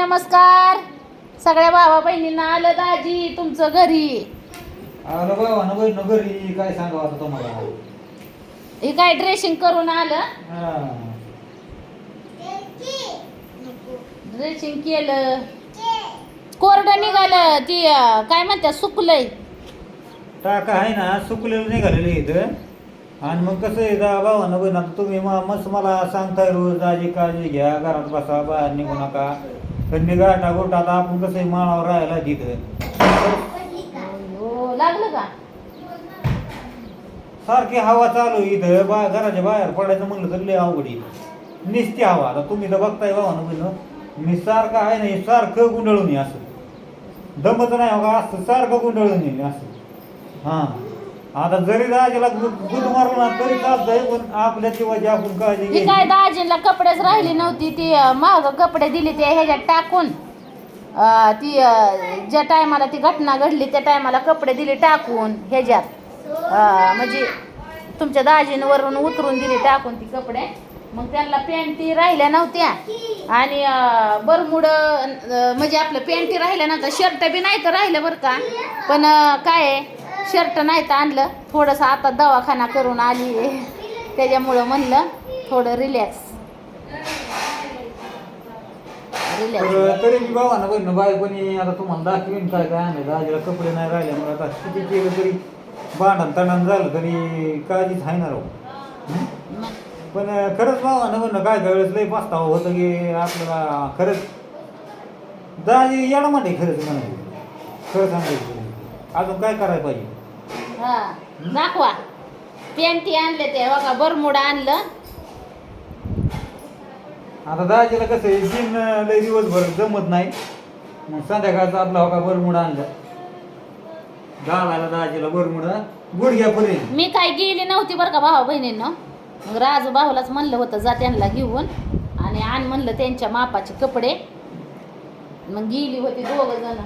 नमस्कार. सगळ्या भावा बहिणींना आलं दाजी तुमचं घरी. आलं बाबा न बहीण घरी. काय सांगावं आता तुम्हाला? हे काय ड्रेसिंग करून आलं? हा. ड्रेसिंग केलं. कोरडं निघालं ती अं, काय म्हणतात सुकलंय. टाका आहे ना सुकलेलं निघालेलं इथं. आणि मग कसं आहे दा भावानं बहीण आता तुम्ही म- मस्त मला सांगताय रोज दाजी काळजी घ्या घरात बसा बाहेर निघू नका. गाठा गोठा आता आपण कसं माळावर राहायला तिथं हो लागलं का? सारखी हवा चालू इथं. बा घराच्या बाहेर पडायचं म्हणलं तर लय अवघडी निसती हवा. आता तुम्ही तर बघताय भावानं बहीण. मी सारखं आहे ना हे सारखं गुंडळून ये असं. दमत नाही हो का? असं सारखं गुंडळून असं. हां. आता जरी दाजीला गुद गुद मारलं ना तरी चालतंय पण आपल्या जीवाची आपण काळजी ही काय दाजीला कपडेच राहिली नव्हती ती अं, महाग कपडे दिली ते ह्याच्यात टाकून. अं, ती अं, ज्या टायमाला ती घटना घडली त्या टायमाला कपडे दिले टाकून ह्याच्यात. अं, म्हणजे तुमच्या दाजींवरून उतरून दिले टाकून ती कपडे. मग त्यांना पॅन्टी राहिल्या नव्हत्या. आणि बरमुड म्हणजे आपलं पॅन्टी राहिल्या नव्हतं शर्ट बी नाही तर राहिलं बरं का. पण अं, काय आहे? शर्ट नाही तर आणलं. थोडंसं आता दवाखाना करून आली त्याच्यामुळं म्हणलं थोडं रिलॅक्स रिलॅक्स तरी मी भावानं बहीण बाय कोणी आता तुम्हाला दाखवीन काय काय आणलं आजीला कपडे नाही राहिले मग आता किती केलं तरी भांडण तणान झालं तरी काळजीच आहे ना राहू पण खरंच भावानं म्हणणं काय काय वेळेस लय होतं की आपल्याला खरंच दाजी येणं म्हणते खरंच म्हणायचं. खरं सांगायचं. अजून काय करायला पाहिजे? हा. दाखवा. पॅन्टी आणले ते बघा बरमुड आणलं. आता दाजीला कसं आहे जीन लय दिवसभर जमत नाही. मग संध्याकाळचं आपला हो का बरमुड आणलं. घालायला दाजीला बरमुडा. गुडघ्यापर्यंत मी काय गेली नव्हती बरं का भावा बहिणींनो? मग राजू भाऊलाच म्हणलं होतं जा त्यांना घेऊन. आणि आण म्हणलं त्यांच्या मापाचे कपडे. मग गेली होती दोघ जण.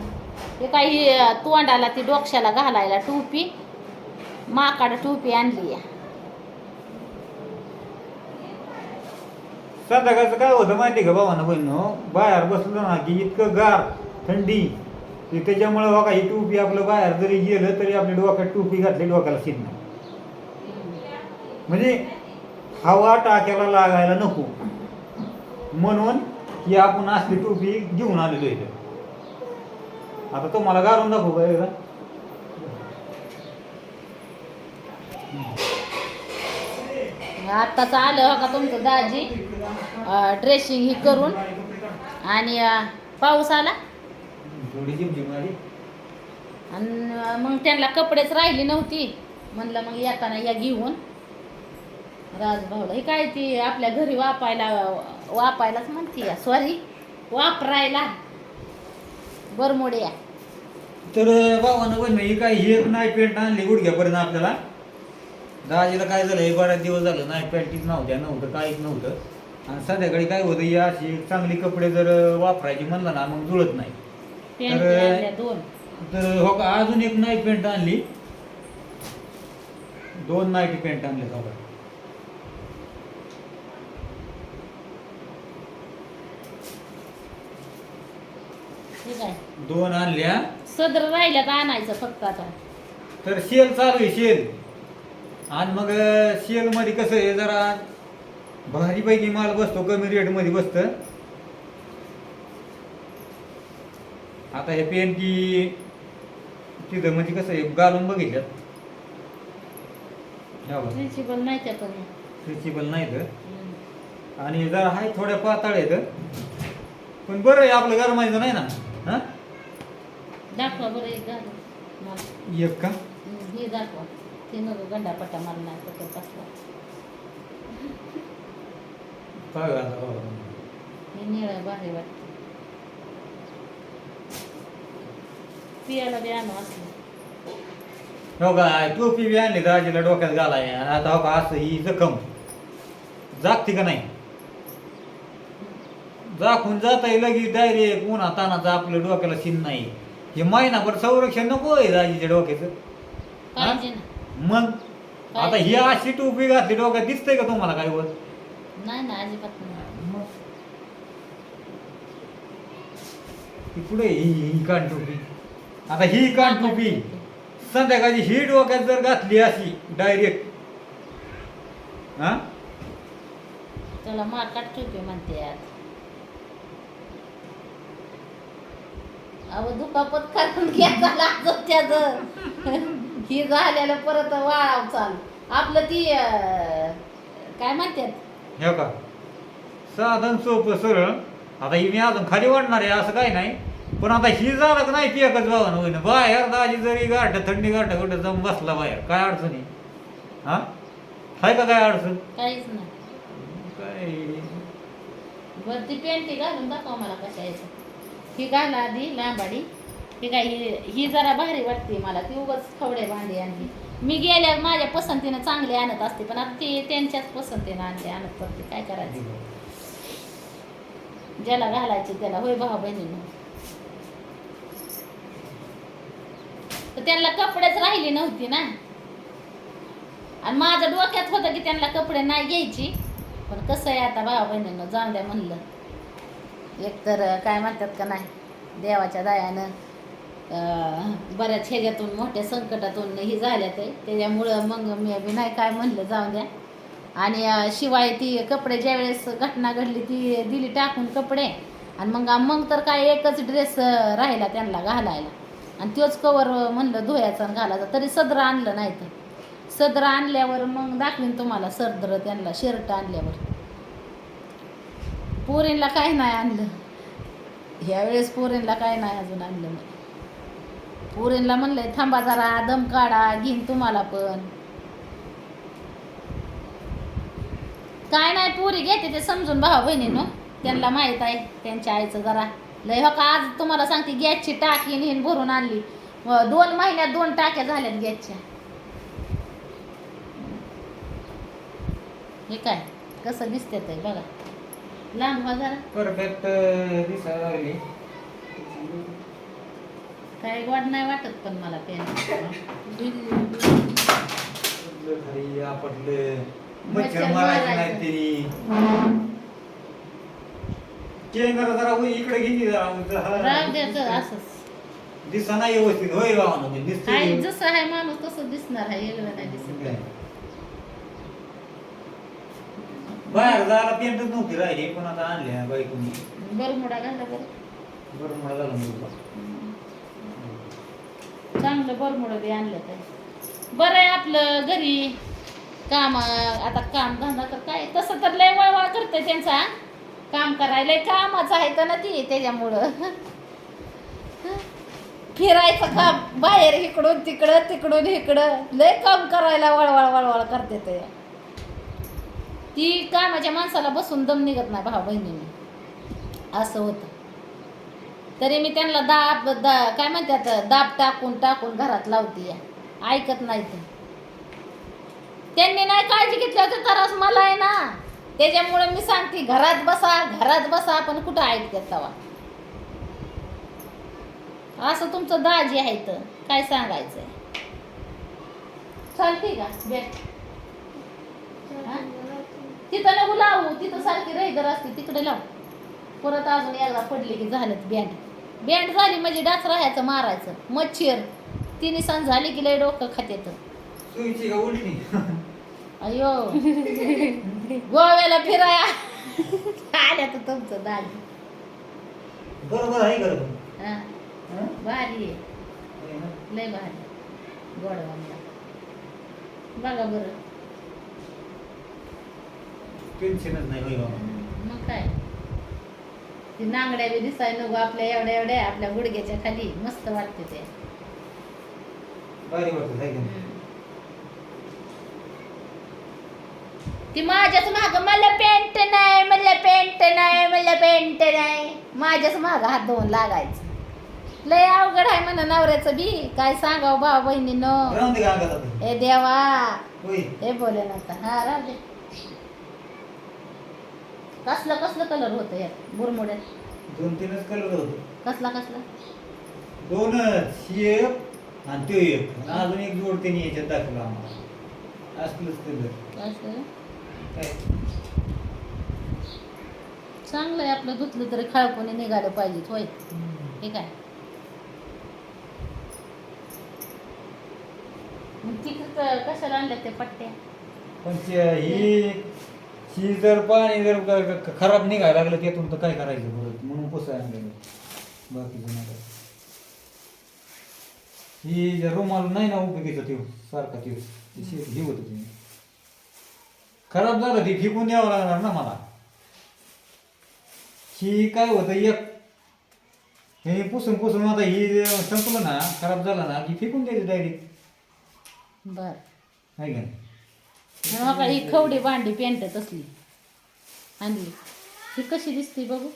ते काही तोंडाला ती डोक्याला घालायला टोपी. माकाड टोपी आणली आहे. संध्याकाळचं काय होतं माहिती का भावानं बहिणो? बाहेर बसलो ना की इतकं गार थंडी. की त्याच्यामुळे बघा ही टोपी आपलं बाहेर जरी गेलं तरी आपल्या डोक्यात टोपी घातली डोक्याला शिट नाही. म्हणजे हवा टाक्याला लागायला नको. म्हणून की आपण असली टोपी घेऊन आलेलो इथं. आता तुम्हाला गारून दाखवू का एकदा आत्ताच आलं हो का तुमचं दाजी? ड्रेसिंग ही करून. आणि पाऊस आला? आणि मग त्यांना कपडेच राहिली नव्हती. म्हणलं मग येताना या घेऊन. राजभाऊला ही काय ती आपल्या घरी वापायला वापायलाच म्हणते सॉरी वापरायला. बरमोड्या तर भावानं बहिण ही काय ही नाईट पॅन्ट आणली गुडघ्यापर्यंत आपल्याला. दाजीला काय झालं हे बऱ्याच दिवस झालं नाईट पॅन्टीच नव्हत्या नव्हतं काहीच नव्हतं. आणि संध्याकाळी काय होतं ही अशी चांगली कपडे जर वापरायची म्हणलं ना मग जुळत नाही. तर- आणल्या दोन. तर हो का अजून एक नाईट पॅन्ट आणली. दोन नाईट पॅन्ट आणले का ठीक आहे. दोन आणल्या. सदर राहिल्यात आणायचं फक्त आता. तर सेल चालू आहे सेल आणि मग सेल मध्ये कसं आहे जरा भारीपैकी माल बसतो कमी रेटमध्ये बसत. आता हे पेन की तिथं म्हणजे कसं आहे घालून बघितलं. प्रिन्सिपल नाही त्या पण. स्ट्रेचेबल नाही तर. आणि जरा आहे थोड्या पातळ आहेत. पण बरं आहे आपलं गरमायचं नाही ना? हा? दाखवा बरं एक मला एक का? हे दाखवा. ते नको गंडापट्टा नाही पटत बसला काय बाबा? हे निळं भारी वाटतं पियाला बी आणू असलं हो काय टोपी बी आणली दाजीला डोक्यात घालाय आता हो का असं ही जखम जागते का नाही जाखून जाता येईल लगेच डायरेक्ट उन्हा तानाचं आपल्या डोक्याला शिन नाही हे महिनाभर संरक्षण नको आहे दाजीच्या डोक्याचं हा? ना मग आता ही अशी टोपी घातली डोक्यात दिसतंय का तुम्हाला काय वर? नाही ना अजिबात नाही. मग? ही पुढे ही ही कानटोपी आता ही कानटोपी संध्याकाळी ही डोक्यात जर घातली अशी डायरेक्ट हा? त्याला मारकाट टोपी म्हणतात अहो दुखापत करून त्याच ही झालेलं परत वाळाव चालू. आपलं ती अं, काय म्हणतात? हे का साधन सोपं सरळ. आता ही मी अजून खाली वाढणार आहे असं काही नाही. पण आता ही झालं का नाही ती एकच भावना होईना. बाहेर दाजी जरी गाठ थंडी गाठ कुठं जाऊन बसला बाहेर. काय अडचण आहे? हा? का काय अडचण? काहीच नाही. काय? वरती पेंटी घालून दाखवा मला कशा यायचं ही घाला आधी लांबाडी ही काय ही जरा भारी वाटते मला. ती उगाच खवडे भांडी आणली. मी गेल्या माझ्या पसंतीनं चांगले आणत असते पण आता ती त्यांच्याच पसंतीनं आणते आणत करते काय करायचं? ज्याला घालायचे त्याला होय भाऊ बहिणीनं तर त्यांना कपडेच राहिली नव्हती ना. आणि माझ्या डोक्यात होतं की त्यांना कपडे नाही घ्यायची. पण कसं आहे आता भावा बहिणीनं जाऊन द्या म्हणलं. एकतर काय म्हणतात का नाही देवाच्या दयानं बऱ्याच ह्याच्यातून मोठ्या संकटातून ही झाल्यात आहे त्याच्यामुळं मग मी नाही काय म्हणलं जाऊ द्या. आणि शिवाय ती कपडे ज्यावेळेस घटना घडली ती दिली टाकून कपडे. आणि मग मग तर काय एकच ड्रेस राहिला त्यांना घालायला. आणि तोच कवर म्हणलं धुयाचा आणि घालायचा. तरी सदर आणलं नाही तर सदर आणल्यावर मग दाखवीन तुम्हाला सदर त्यांना शर्ट आणल्यावर. पोरींला काय नाही आणलं. ह्यावेळेस पोरींला काय नाही अजून आणलं मग पोरींला म्हणलंय थांबा जरा दम काढा घेईन तुम्हाला पण. काय नाही पोरी घेते ते समजून भावा बहिणीनं. त्यांना माहीत आहे त्यांच्या आईचं जरा लय हो का आज तुम्हाला सांगते गॅसची टाकी हिन भरून आणली. दोन महिन्यात दोन टाक्या झाल्यात गॅसच्या. हे काय कसं दिसते ते बघा. लांब हो जरा. परफेक्ट दिसायला लागली. काय वाट नाही वाटत पण मला पेन खाली आपटलं मच्छर मच्छर मारायचे नाही मारायचं. तरी केंद्र जरा इकडे घेतली जरा असंच. व्यवस्थित होय जसं आहे माणूस तसं दिसणार आहे येलवं नाही दिसत. बाहेर जायला पेंटच नव्हती राहिली पण आता बायकोनी बरमुडा घाला बरं. बरं मला झालं मुलगा. चांगलं बरमुडं बी आणलं तर. बरं आहे आपलं घरी. काम आता काम धंदा तर काय तसं तर लय वळवळ करते त्यांचा काम करायला कामच आहे तर ना ती त्याच्यामुळं. फिरायचं काम बाहेर इकडून तिकडं तिकडून इकडं. लय काम करायला वळवळ वळवळ करते ते. ती कामाच्या माणसाला बसून दम निघत नाही भाऊ बहिणीने असं होतं. तरी मी त्यांना दाब दा काय म्हणतात दाब टाकून टाकून घरात लावते. या. ऐकत नाही ते. त्यांनी नाही काळजी घेतली होती तरच मला आहे ना. त्याच्यामुळे मी सांगते घरात बसा घरात बसा आपण कुठं ऐकतात तवा. असं तुमचं दाजी आहे तर काय सांगायचं चालते का? भेट तिथं नको लावू. तिथं सारखी रहिदर असते तिकडे लावू. परत अजून एकदा पडली की झालं बँड बँड झाली म्हणजे डाच राहायचं मारायचं. मच्छर. तिने सण झाली की लय डोकं खात्यात सुईची का उलटी? अयो गोव्याला फिराया. आल्या तर तुमचं बरोबर आहे. हा. हं? भारी आहे. ना? लय भारी. गोडवांना बघा बरं. टेन्शनच नाही होय बाबा. मग काय? ती नांगड्या बी दिसाय नको आपल्या एवढ्या एवढ्या आपल्या गुडघ्याच्या खाली. मस्त वाटते ते. भारी वाटत आहे का नाही? ती माझ्याच माग मला पेंट नाही मला पेंट नाही मला पेंट नाही. माझ्याच माग हात धुवून लागायचं. लय अवघड आहे म्हणा नवऱ्याचं बी. काय सांगावं भाऊ बहिणीनं? राहून दे का अंगात आता? ए देवा. होय. हे बोले ना हा राहू दे. कसलं कसलं कलर होतं यात? बुरमुड्यात दोन तीनच कलर होते. कसला कसला? दोनच एक आणि तो एक. अजून एक जोड त्यांनी याच्यात दाखवला आम्हाला. असलंच कलर चांगलं आहे आपलं धुतलं तरी खाळपणे निघालं पाहिजे होय. ठीक आहे मग ती क- कशाला आणल्या ते पट्ट्या? पण ही ही जर पाणी जर खराब निघायला लागलं त्यातून तर काय करायचं बरं? म्हणून पुसाय आणलेलं बाकीचं नाही काय. ही जे रुमाल नाही ना उपयोगीचा त्यो सारखा त्यो ते शे- हे होतं. ते खराब झालं ती फेकून द्यावं लागणार ना मला. ही काय होतं एक हे पुसून पुसून आता ही संपलं ना खराब झालं ना की फेकून द्यायची डायरेक्ट बर. आहे का? नाही? बघा ही खवडी भांडी पेंट तसली आणली. ही कशी दिसते बघू?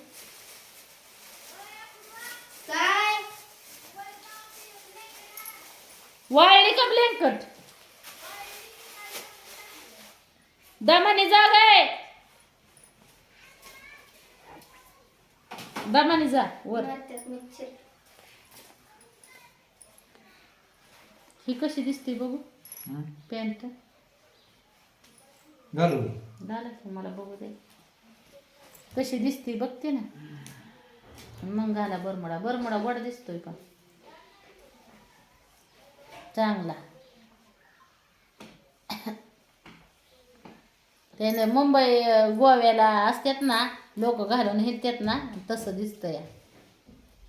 वाळली का ब्लँकट दमाने जागा आहे. दमाने जा वर. ही कशी दिसते बघू? पॅन्ट घालू झालं की मला बघू दे. कशी दिसते बघते ना. मग घाला बरमडा. बरमडा गोड दिसतोय पण. चांगला. त्याने मुंबई गोव्याला असतात ना लोक घालून हेतात ना तसं दिसतंय.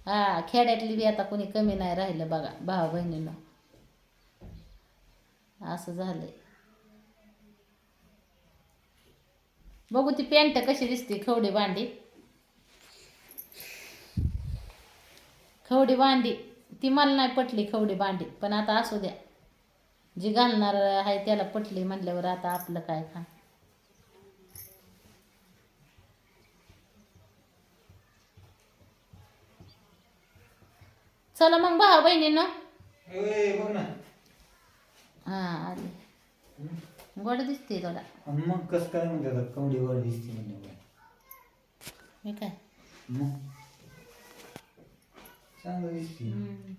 हा खेड्यातली बी आता कोणी कमी नाही राहिलं बघा भाऊ बहिणीनं असं झालंय. बघू ती पॅन्ट कशी दिसते खवडी बांडी खवडी बांडी ती मला नाही पटली खवडी बांडी पण आता असू द्या. जी घालणार आहे त्याला पटली म्हणल्यावर आता आपलं काय खा चला मग भाऊ बघ ना. हा आली. गोड दिसते थोडा आणि मग कसं काय म्हणते आता? कवडी वर दिसते म्हणजे हे काय? मग? चांगलं दिसते. हम्म.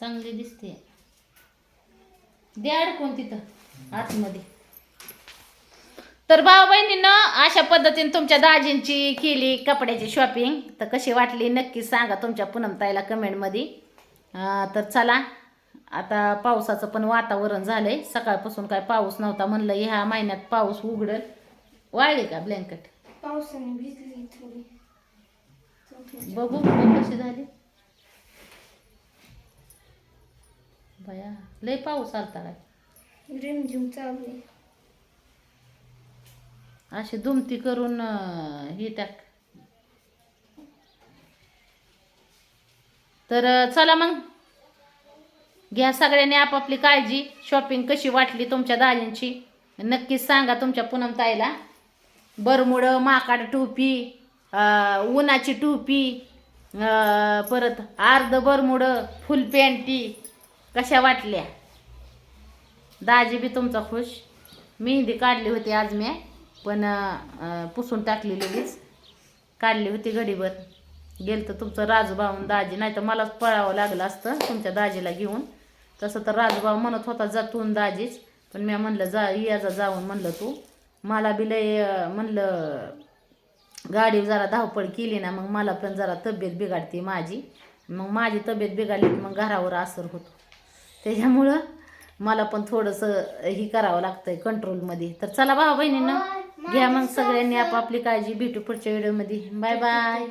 चांगली दिसते. द्या अडकून तिथं आतमध्ये. तर भाऊ बहिणीनं अशा पद्धतीने तुमच्या दाजींची केली कपड्याची शॉपिंग तर कशी वाटली नक्की सांगा तुमच्या पूनमताईला कमेंटमध्ये अं, तर चला आता पावसाचं पण वातावरण झालंय. सकाळपासून काय पाऊस नव्हता म्हणलं ह्या महिन्यात पाऊस उघडल. वाळली का ब्लँकेट पावसाने भिजली थोडी. बघू कशी झाली? बया लय पाऊस आलता काय रिमझिम चालू आहे. अशी दुमती करून हे टाक तर चला मग. घ्या सगळ्यांनी आपापली काळजी. शॉपिंग कशी वाटली तुमच्या दाजींची? नक्कीच सांगा तुमच्या पूनम ताईला बरमुडं माकाड टोपी उन्हाची टोपी परत अर्ध बरमुडं फुल पॅन्टी कशा वाटल्या? दाजी बी तुमचा खुश. मेहंदी काढली होती आज मी पण पुसून टाकली लगेच काढली होती घडीभर. गेलं तर तुमचं राजूभाऊन दाजी नाही तर मलाच पळावं लागलं असतं तुमच्या दाजीला घेऊन. तसं तर राजूभाऊ म्हणत होता जातून दाजीच. पण मी म्हणलं जा ये जा जाऊन म्हणलं तू. मला बी लय म्हणलं गाडी जरा धावपळ केली ना मग मला पण जरा तब्येत बिघडते माझी. मग माझी तब्येत बिघडली की मग घरावर असर होतो. त्याच्यामुळं मला पण थोडंसं ही करावं लागतंय कंट्रोलमध्ये तर चला भाऊ बहिणीनं घ्या मग सगळ्यांनी आपापली काळजी. भेटू पुढच्या व्हिडिओमध्ये बाय बाय